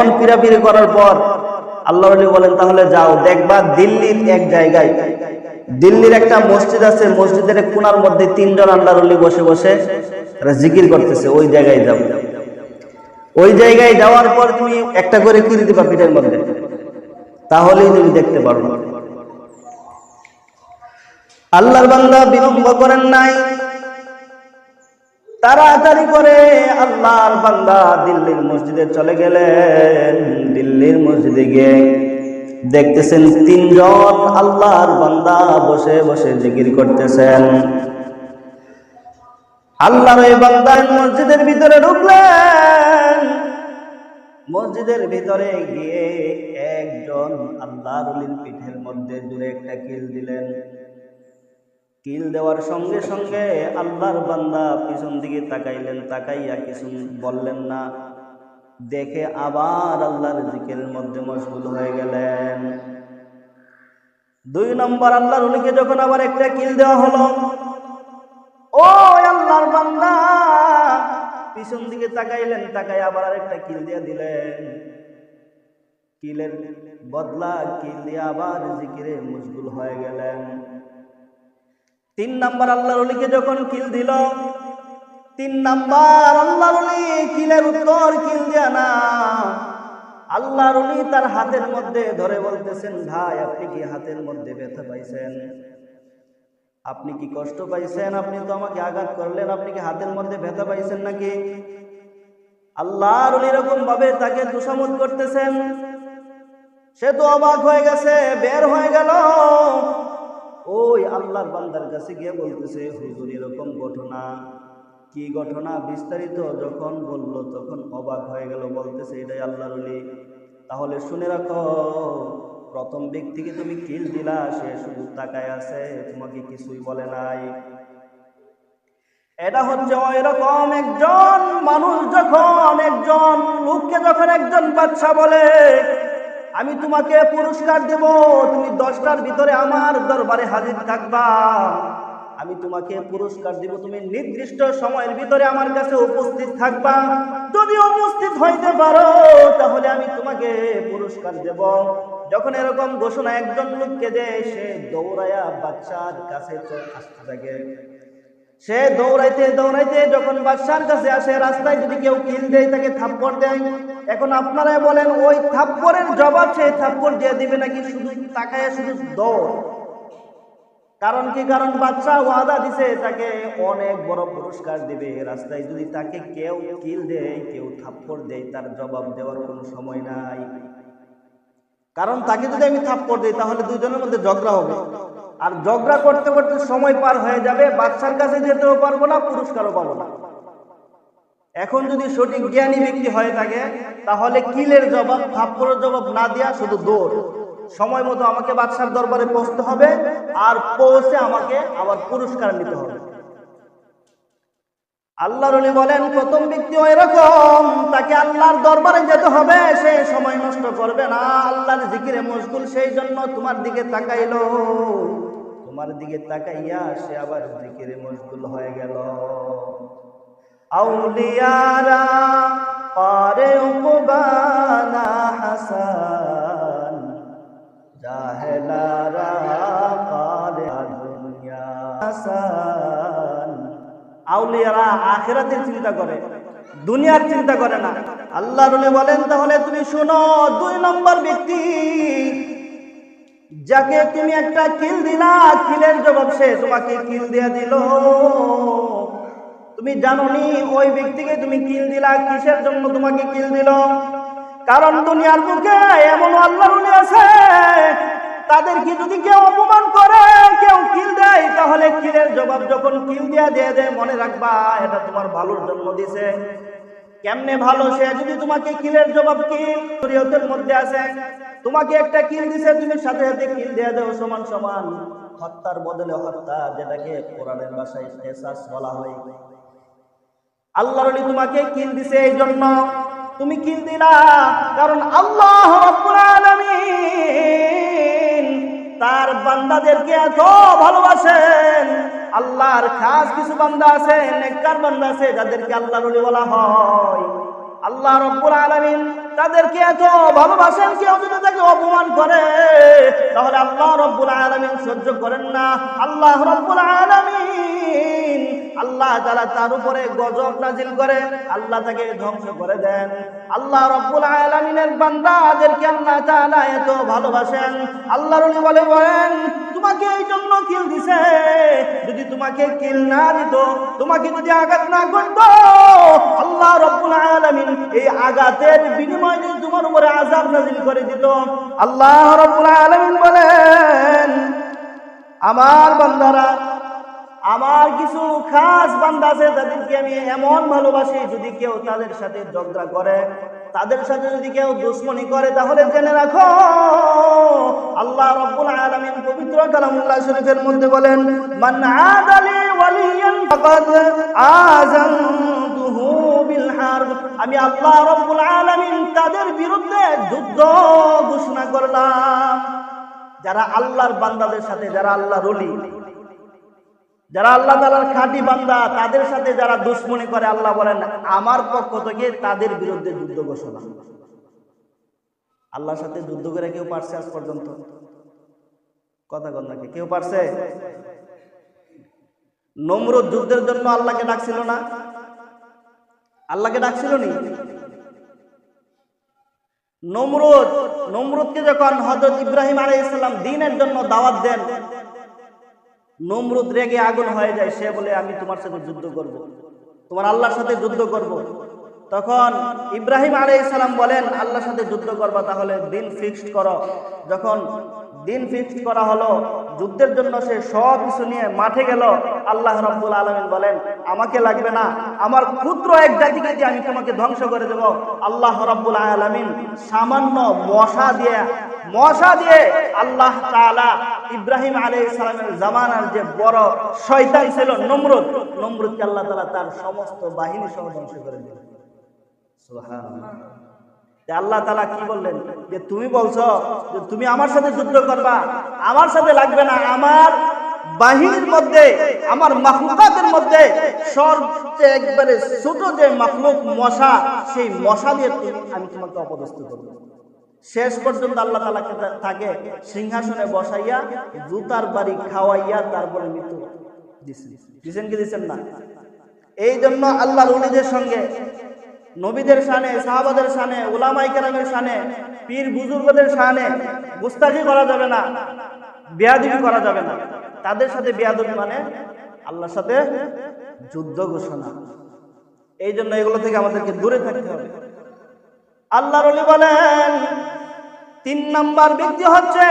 অনেকক্ষণ পিরাপিরি করার পর আল্লাহ বলেন, তাহলে যাও, দেখবা দিল্লির এক জায়গায়, দিল্লির একটা মসজিদ আছে, মসজিদের কোনার মধ্যে তিনজন আল্লাহর বসে বসে জিকির করতেছে, ওই জায়গায় যাও। ওই জায়গায় যাওয়ার পর তুমি একটা করে কিল দিবা পিঠের মধ্যে? তাহলেই তুমি দেখতে পারো আল্লাহর বান্দা বিলম্ব করেন নাই। তাড়াতাড়ি করে আল্লাহর বান্দা দিল্লির মসজিদে চলে গেলেন। দিল্লির মসজিদে গিয়ে দেখতেছেন তিনজন আল্লাহর বান্দা বসে বসে জিকির করতেছেন। আল্লাহর এই বান্দার মসজিদের ভিতরে ঢুকলেন। মসজিদের ভিতরে গিয়ে একজন আল্লাহর পিঠের মধ্যে দূরে একটা কিল দিলেন। কিল দেওয়ার সঙ্গে সঙ্গে আল্লাহর বান্দা পিছন দিকে তাকাইলেন, তাকাইয়া কিছু বললেন না। দেখে আবার আল্লাহর জিকের মধ্যে মশগুল হয়ে গেলেন। দুই নম্বর আল্লাহর অলিকে যখন আবার একটা কিল দেওয়া হলো ও আল্লাহর বান্দা পিছন দিকে তাকাইলেন তাকাই আবার আরেকটা কিল দিয়ে দিলেন। কিলের বদলা, কিল দিয়ে আবার জিকিরে মশগুল হয়ে গেলেন। তিন নাম্বার আল্লাহর অলিকে যখন কিল দিল, তিন নাম্বার আল্লাহর অলি কিলের উত্তর কিল দিয়া না, আল্লাহর অলি তার হাতের মধ্যে ধরে বলতেছেন, ভাই, আপনি কি হাতের মধ্যে ব্যথা পাইছেন? আপনি কি কষ্ট পাইছেন? আপনি তো আমাকে আঘাত করলেন। আপনি কি হাতের মধ্যে ব্যথা পাইছেন নাকি? আল্লাহর এরকম ভাবে তাকে তুষামত করতেছেন। সে তো অবাক হয়ে গেছে, বের হয়ে গেল। ওই আল্লাহর বান্দার কাছে গিয়ে বলতেছে, হুজুর, এরকম ঘটনা কি ঘটনা? বিস্তারিত যখন বলল, তখন অবাক হয়ে গেল, বলতেছে, এটাই আল্লাহর অলি তাহলে শুনে রাখো, প্রথম ব্যক্তিকে তুমি কিল দিলা? সে শুধু তাকায় আছে, তোমাকে কিছুই বলে নাই। এটা হচ্ছে এরকম একজন মানুষ যখন একজন লোককে যখন একজন বাচ্চা বলে আমি তোমাকে পুরস্কার দেব। তুমি দশটার ভিতরে আমার দরবারে হাজির থাকবা। আমি তোমাকে পুরস্কার দিব। তুমি নির্দিষ্ট সময়ের ভিতরে আমার কাছে উপস্থিত থাকবা। যদি উপস্থিত হইতে পারো, তাহলে আমি তোমাকে পুরস্কার দেব। যখন এরকম ঘোষণা একজন লোককে দেয়, সে দৌড়ায়া বাচ্চার কাছে আসতে থাকে। সে দৌড়াইতে দৌড়াইতে যখন বাচ্চার কাছে আসে, রাস্তায় যদি কেউ কিল দেয়, তাকে থাপ্পড় দেয়। এখন আপনারা বলেন, ওই থাপ্পড়ের জবাব সেই থাপ্পড় দিয়ে দিবে নাকি শুধু তাকায়, শুধু দৌড়? কারণ কি? কারণ বাচ্চা ওয়াদা দিছে, তাকে অনেক বড় পুরস্কার দিবে। রাস্তায় যদি তাকে কেউ কিল দেয়, কেউ থাপ্পড় দেয়, তার জবাব দেওয়ার কোনো সময় নাই। কারণ তাকে যদি আমি থাপ্পড় দিই, তাহলে দুজনের মধ্যে ঝগড়া হবে। আর ঝগড়া করতে করতে সময় পার হয়ে যাবে, বাচ্চার কাছে যেতেও পারব না, পুরস্কারও পাবো না। এখন যদি সঠিক জ্ঞানী ব্যক্তি হয়ে থাকে, তাহলে কিলের জবাব, থাপ্পড়ের জবাব না দেওয়া শুধু দৌড়। সময় মতো আমাকে বাদশার দরবারে পৌঁছতে হবে আর পৌঁছে আমাকে আবার পুরস্কার নিতে হবে। আল্লাহর উনি বলেন, প্রথম ব্যক্তি এরকম তাকে আল্লাহর দরবারে যেতে হবে, সে সময় নষ্ট করবে না। আল্লাহর জিকিরে মশগুল সেই জন্য তোমার দিকে তাকাইলো। তোমার দিকে তাকাইয়া সে আবার জিকিরে মশগুল হয়ে গেল। আউলিয়ারা পারে উপবানা হাসান, জাহেলারা পারে হাসান। আউলিয়ারা আখেরাতের চিন্তা করে, দুনিয়ার চিন্তা করে না। আল্লাহ রুলে বলেন, তাহলে তুমি শোনো, দুই নম্বর ব্যক্তি যাকে তুমি একটা কিল দিলা, কিলের জবাব সে তোমাকে কিল দিয়ে দিল। তুমি জানো নি ওই ব্যক্তিকে তুমি কিল দিলা, কিসের জন্য তোমাকে কিল দিল? কারণ দুনিয়ার বুকে এমন আল্লাহ আছে, তাদেরকে যদি কেউ অপমান করে, কেউ কিল দেয়, তাহলে কিলের জবাব যখন কিল দিয়া দিয়ে দেয়, মনে রাখবা, এটা তোমার ভালোর জন্য দিছে। কেমনে ভালো? সে যদি তোমাকে কিলের জবাব কিল শরীয়তের মধ্যে আছে, তোমাকে একটা কিল দিছে, তুমি সাথে সাথে কিল দিয়ে দেও, সমান সমান। হত্যার বদলে হত্যা, যেটাকে কোরআনের কেসাস বলা হয়। আল্লাহর আলী তোমাকে কিল দিছে এই জন্য। তুমি কিল দিলা, কারণ আল্লাহ তার বান্দাদেরকে এত ভালোবাসেন। আল্লাহর খাস কিছু বান্দা আছে, নেককার বান্দা আছে, যাদেরকে আল্লাহর ওলি বলা হয়। আল্লাহ রব্বুল আলামিন তাদেরকে এত ভালোবাসেন কেউ যদি তাকে অপমান করে। তাহলে আল্লাহ রব্বুল আলামিন সহ্য করেন না। আল্লাহ রব্বুল আলামিন আল্লাহ তাআলা তার উপরে গজব নাজিল করে, আল্লাহ তাকে ধ্বংস করে দেন। আল্লাহ রব্বুল আলামিনের বান্দাদেরকে আল্লাহ তাআলা এত ভালোবাসেন। আল্লাহর ওলি বলে, বলেন, তোমাকে এই জন্য কিল দিছে। যদি তোমাকে কিল না দিত, তোমাকে যদি আঘাত না করতো, আল্লাহ রব্বুল আলামিন এই আঘাতের বিনিময়ে যদি তোমার উপরে আযাব নাজিল করে দিত। আল্লাহ রব্বুল আলামিন বলেন, আমার বান্দারা আমার কিছু খাস বান্দা আছে তাদেরকে আমি এমন ভালোবাসি, যদি কেউ তাদের সাথে ঝগড়া করে, তাদের সাথে যদি কেউ দুশ্মনী করে, তাহলে জেনে রাখো, আল্লাহ রব্বুল আলামিন পবিত্র কালামুল্লাহ শরীফের মধ্যে বলেন, মান আদালি ওয়ালিয়ান ফাকাদ আমি আল্লাহ রব্বুল আলামিন তাদের বিরুদ্ধে যুদ্ধ ঘোষণা করলাম। যারা আল্লাহর বান্দাদের সাথে, যারা আল্লাহর ওলি যারা আল্লাহ তালার খাঁটি বান্দা, তাদের সাথে যারা দুশ্মনী করে, আল্লাহ বলেন, আমার পক্ষ থেকে তাদের বিরুদ্ধে যুদ্ধ ঘোষণা। আল্লাহর সাথে যুদ্ধ করে কেউ পারছে আজ পর্যন্ত? কথা কন নাকি কেউ পারছে? নমরুদ যুদ্ধের জন্য আল্লাহকে ডাকছিল না? আল্লাহকে ডাকছিল নি? নমরুদ, নমরুদকে যখন হজরত ইব্রাহিম আলাই ইসলাম দিনের জন্য দাওয়াত দেন নমরুদ রেগে আগুন হয়ে যায়, সে বলে, আমি তোমার সাথে যুদ্ধ করব। তোমার আল্লাহর সাথে যুদ্ধ করব। তখন ইব্রাহিম আলাই ইসলাম বলেন, আল্লাহর সাথে যুদ্ধ করবা, তাহলে দিন ফিক্সড করো যখন দিন ফিক্সড করা হলো। যুদ্ধের জন্য সে সব কিছু নিয়ে মাঠে গেল। আল্লাহ রব্বুল আলমিন বলেন, আমাকে লাগবে না। আমার ক্ষুদ্র এক জাতিকে দিয়ে আমি তোমাকে ধ্বংস করে দেব, আল্লাহ রব্বুল আলমিন সামান্য মশা দিয়ে মশা দিয়ে আল্লাহ তাআলা ইব্রাহিম আলাইহিস সালামের জামানার যে বড় শয়তান ছিল নমরুদ, নমরুদকে আল্লাহ তালা তার সমস্ত বাহিনী সহ ধ্বংস করে যে আল্লাহ তালা কি বললেন? যে তুমি বলছো যে তুমি আমার সাথে যুদ্ধ করবা, আমার সাথে লাগবে না, আমার বাহিনীর মধ্যে, আমার মাখলুকাতের মধ্যে সবচেয়ে একবারে ছোট যে মাখলুক মশা, সেই মশা দিয়ে আমি তোমাকে অপদস্থ করব। শেষ পর্যন্ত আল্লাহ তালাকে তাকে সিংহাসনে বসাইয়া, জুতার বাড়ি খাওয়াইয়া তারপরে মৃত্যু দিচ্ছেন দিচ্ছেন কি দিচ্ছেন না? এই জন্য আল্লাহর উলিদের সঙ্গে নবীদের সানে সাহাবাদের সানে ওলামাই কেরামের সানে পীর বুজুর্গদের সানে গুস্তাখি করা যাবে না, বেয়াদবি করা যাবে না। তাদের সাথে বেয়াদবি মানে আল্লাহর সাথে যুদ্ধ ঘোষণা। এই জন্য এগুলো থেকে আমাদেরকে দূরে থাকতে হবে। আল্লাহর অলি বলেন, তিন নাম্বার ব্যক্তি হচ্ছে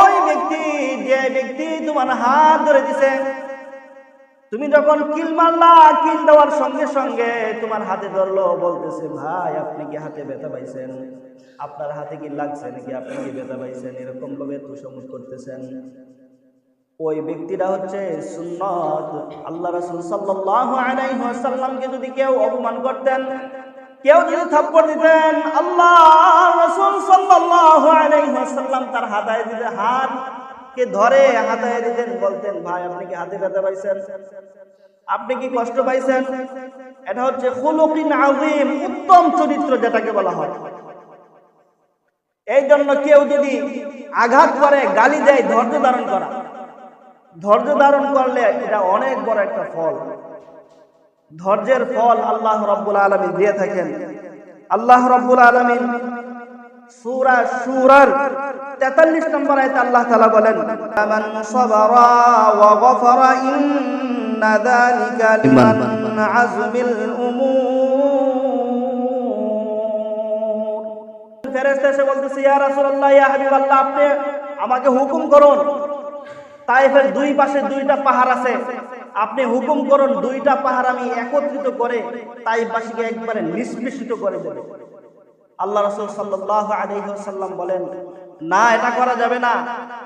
ওই ব্যক্তি, যে ব্যক্তি তোমার হাত ধরে দিছে। তুমি যখন কিল মারলা, কিল দেওয়ার সঙ্গে সঙ্গে তোমার হাতে ধরলো, বলতেছে, ভাই, আপনি কি হাতে ব্যথা পাইছেন? আপনার হাতে কি লাগছে নাকি? আপনি কি ব্যথা পাইছেন? এরকম ভাবে তুষমুট করতেছেন। ওই ব্যক্তিটা হচ্ছে সুন্নত। আল্লাহ রাসূল সাল্লাল্লাহু আলাইহি ওয়াসাল্লামকে যদি কেউ অপমান করতেন, কেউ যদি থাপ্পড় দিতেন, আল্লাহ রাসূল সাল্লাল্লাহু আলাইহি ওয়াসাল্লাম তার হাতায় দিতে হাত কে ধরে হাতায় দিতেন বলতেন, ভাই, আপনি কি হাতে ব্যথা পাইছেন? আপনি কি কষ্ট পাইছেন? এটা হচ্ছে খুলুকিন আযীম, উত্তম চরিত্র যেটাকে বলা হয়। এই জন্য কেউ যদি আঘাত করে, গালি দেয়, ধৈর্য ধারণ করা। ধৈর্য ধারণ করলে এটা অনেক বড় একটা ফল। ধৈর্যের ফল আল্লাহ রব্বুল আলমিন দিয়ে থাকেন। আল্লাহ রব্বুল আলমিন সুরা সুরার তেতাল্লিশ নম্বর আয়তে আল্লাহ তালা বলেন আমান সাবারা ওয়া গফারা ইন্না যালিকা লিমান আজমিল উমুর। ফেরেশতা এসে বলতেছে, ইয়া রাসূলুল্লাহ, ইয়া হাবিবাল্লাহ, আপনি আমাকে হুকুম করুন, তাইফের দুই পাশে দুইটা পাহাড় আছে, আপনি হুকুম করুন দুইটা পাহাড় আমি একত্রিত করে তাইফবাসীকে একবারে নিষ্পেষিত করে দেব। আল্লাহ রসুল সাল্লাহ আলহিহাল্লাম বলেন, না, এটা করা যাবে না।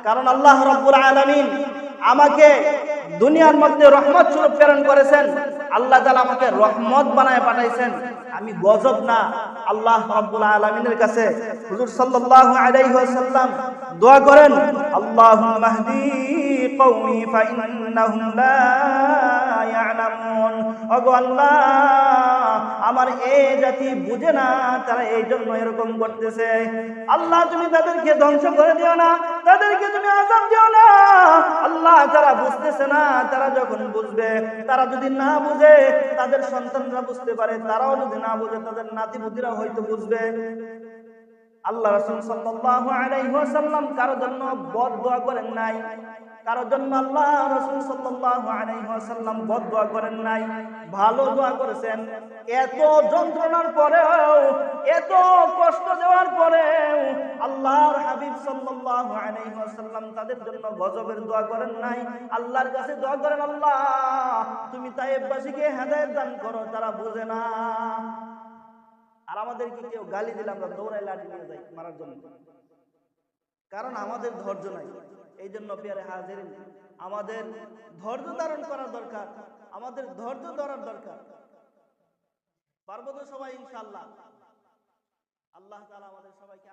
কারণ আল্লাহ রব্বুল আলমিন আমাকে দুনিয়ার মধ্যে রহমত স্বরূপ প্রেরণ করেছেন। আল্লাহ তালা আমাকে রহমত বানায় পাঠাইছেন। আমি গজব না। আল্লাহ রব্বুল আলমিনের কাছে হুজুর সাল্লাহ আলাইসাল্লাম দোয়া করেন আল্লাহ মাহদি কৌমি ফাইন্নাহুম লা আমার এই জাতি বুঝে না, তারা এই জন্য এরকম করতেছে। আল্লাহ, তুমি তাদেরকে ধ্বংস করে দিও না, তাদেরকে তুমি আজাব দিও না। আল্লাহ তারা বুঝতেছে না, তারা যখন বুঝবে, তারা যদি না বুঝে, তাদের সন্তানরা বুঝতে পারে, তারাও যদি না বুঝে, তাদের নাতি বুদ্ধিরা হয়তো বুঝবে। আল্লাহ রাসূল সাল্লাল্লাহু আলাইহি ওয়াসাল্লাম কারও জন্য বদ দোয়া করেন নাই। কারও জন্য আল্লাহ রাসূল সাল্লাল্লাহু আলাইহি ওয়াসাল্লাম বদ দোয়া করেন নাই, ভালো দোয়া করেছেন। এত যন্ত্রণার পরেও, এত কষ্ট দেওয়ার পরেও আল্লাহর হাবিব সাল্লাল্লাহু আলাইহি ওয়াসাল্লাম তাদের জন্য গজবের দোয়া করেন নাই। আল্লাহর কাছে দোয়া করেন, আল্লাহ, তুমি তাইবাসীকে হেদায়েত দান করো, তারা বুঝে না। আর আমাদেরকে কেউ গালি দিলে আমরা দৌড়াই লাঠি নিয়ে যাই মারার জন্য। কারণ আমাদের ধৈর্য নাই। এই জন্য পেয়ারে হাজির আমাদের ধৈর্য ধারণ করার দরকার, আমাদের ধৈর্য ধরার দরকার। পার্বত্য সবাই ইনশাল্লাহ আল্লাহ তালা আমাদের সবাইকে